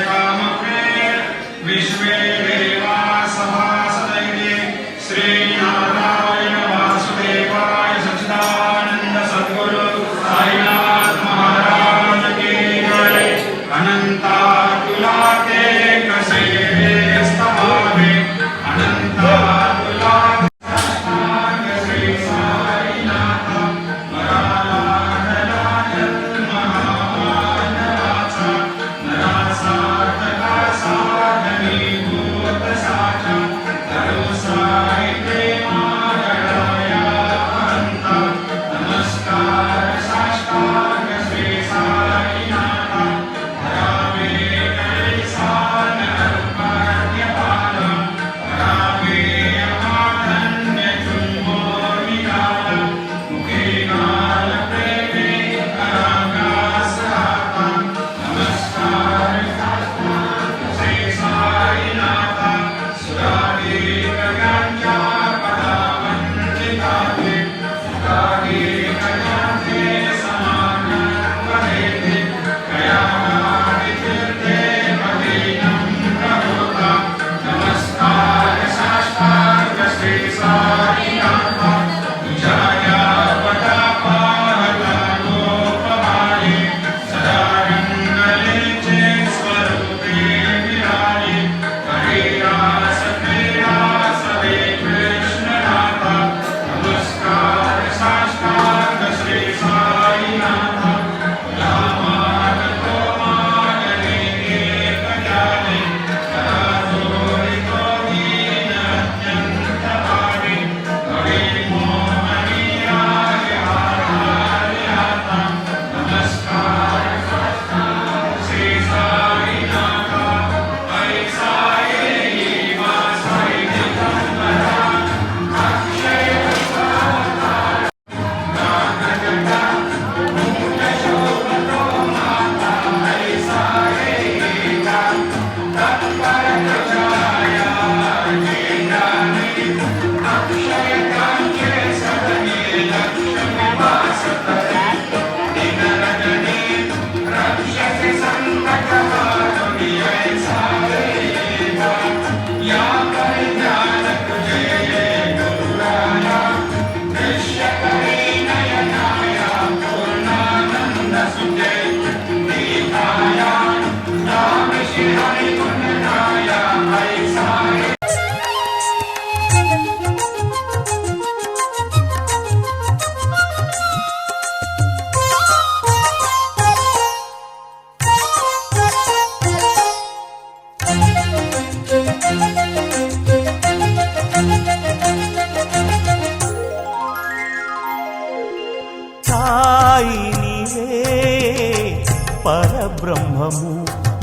まし。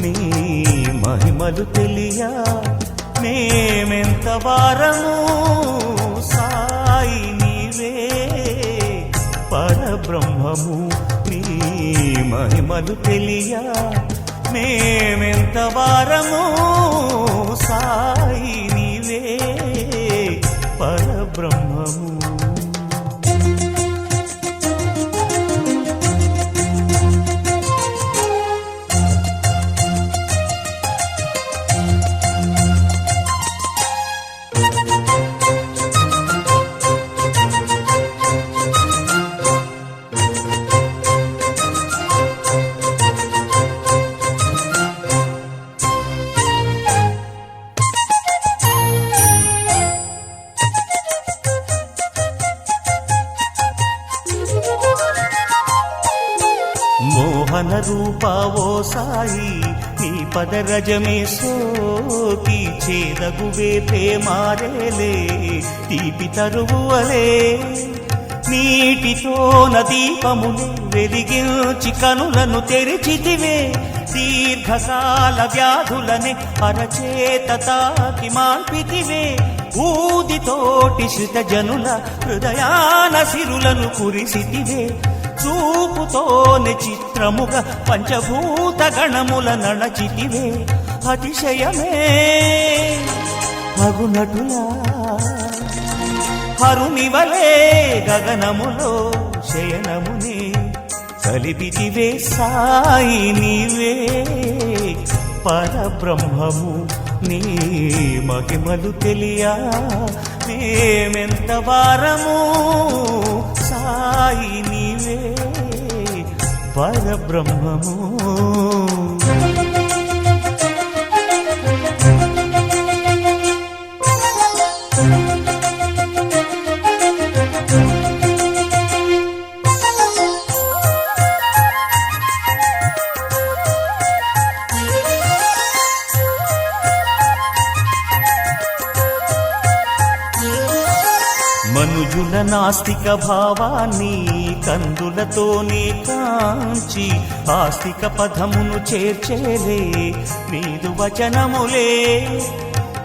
నీ మహిమలు తెలియ. మేమెంత వారము సాయి నీవే. పరబ్రహ్మము నీ మహిమలు తెలియ. మేమెంత వారము పదరజమే సోకి చేదగువే ప్రేమారేలే తీపి తరువువలే. నీటితో దీపములు వెలిగించి కనులను తెరిచితివే. దీర్ఘకాల వ్యాధులనే అరచేత తాకి మాన్పితివే ఊదితోటి శృత జనుల హృదయాన సిరులను కురిసితివే. చూపుతోనే చిత్రముగా పంచభూత గణముల నడచితివే అతిశయమే. అగునటులా హరునివలే గగనములో శయనముని కలిపితివే సాయి నీవే. పరబ్రహ్మము నీ మహిమలు తెలియా. మేమెంత వారము సాయి నీ పరబ్రహ్మము నాస్తిక భావాన్ని కందులతోనే కాంచి ఆస్తిక పదమును చేర్చేలే నీదు వచనములే.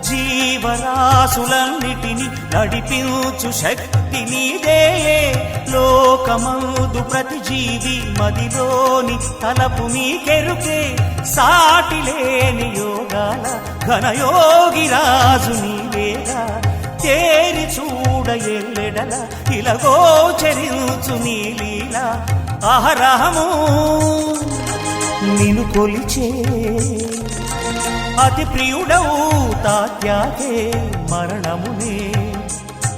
జీవరాశులన్నిటిని నడిపించు శక్తి నీదే. లోకమందు ప్రతి జీవి మదిలోని తలపు నీకెరుకే సాటి లేని యోగాల ఘనయోగి రాజు నీవేగా. తేరి చూ ఎల్లెడల ఇలగోచరించు నీ లీల అహరహము నిను కొలిచే అతి ప్రియుడవు తాత్యాగే మరణమునే.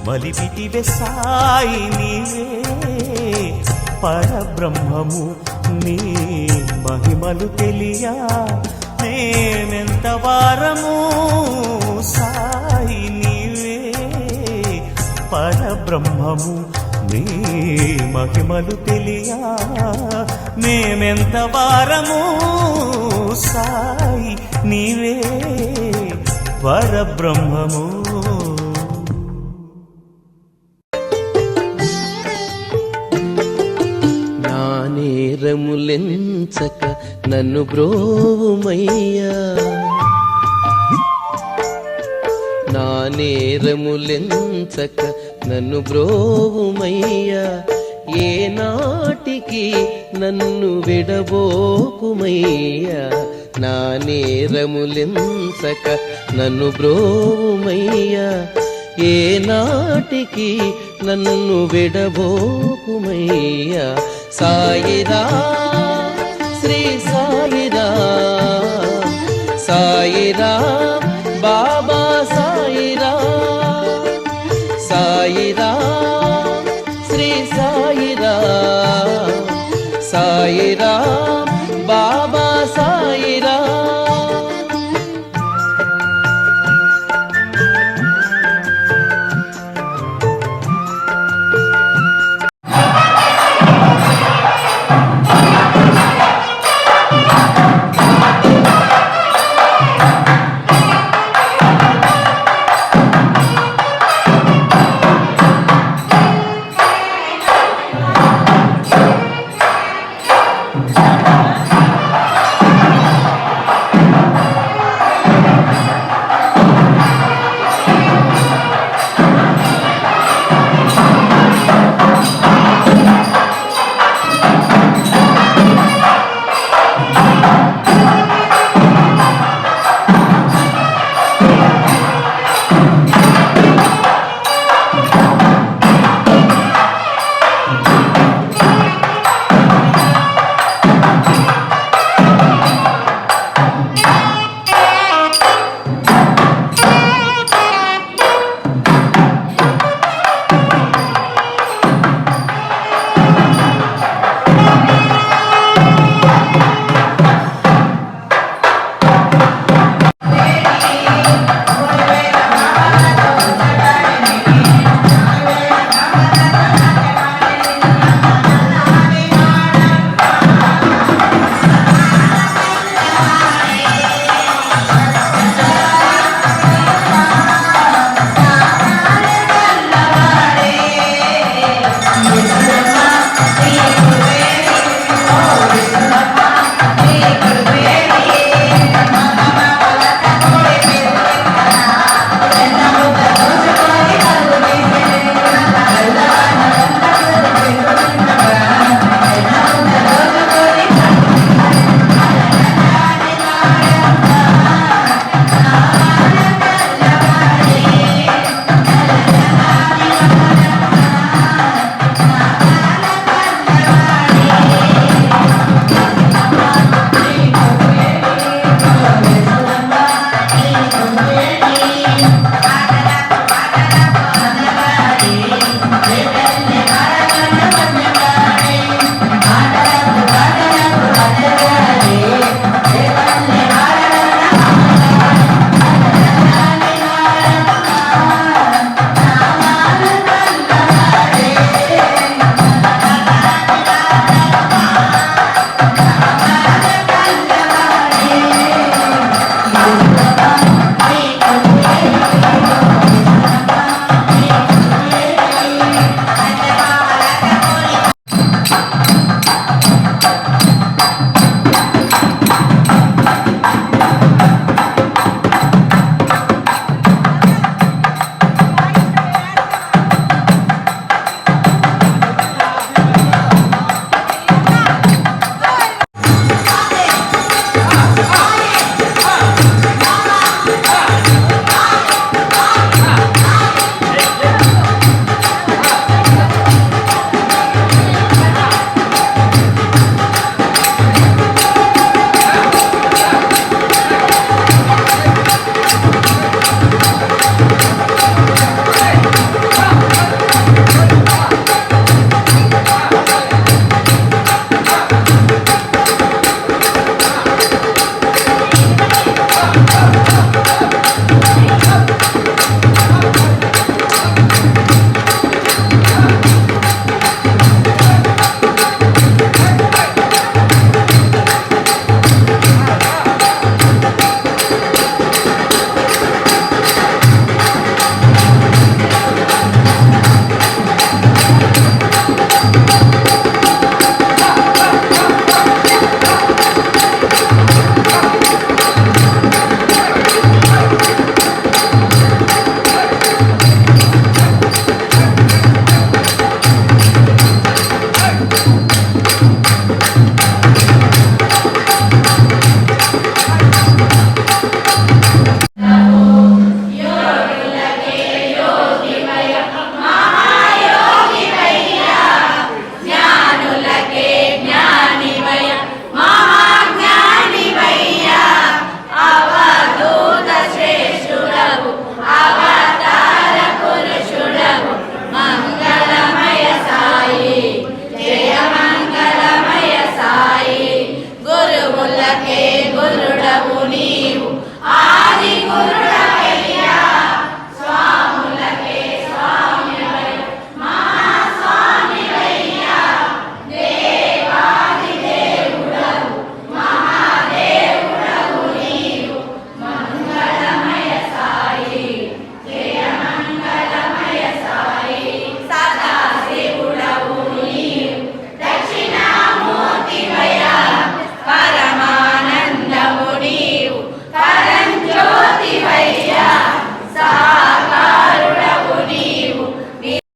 బలిపిటివే సాయి నీవే పరబ్రహ్మము నీ మహిమలు తెలియా. నేనెంత వారము సా పరబ్రహ్మము. నీ మహిమలు తెలియా. మేమెంత వారము సాయి నీవే పరబ్రహ్మము. నా నేరములెంచక నన్ను బ్రోవుమయ్యా. నేరములెంచక నన్ను బ్రోవుమయ్యా ఏ నాటికి నన్ను విడబోకుమయ్యా. నా నేరములెంచక నన్ను బ్రోవుమయ్యా ఏ నాటికి నన్ను విడబోకుమయ్యా. సాయిరా శ్రీ సాయిరా. సాయిరా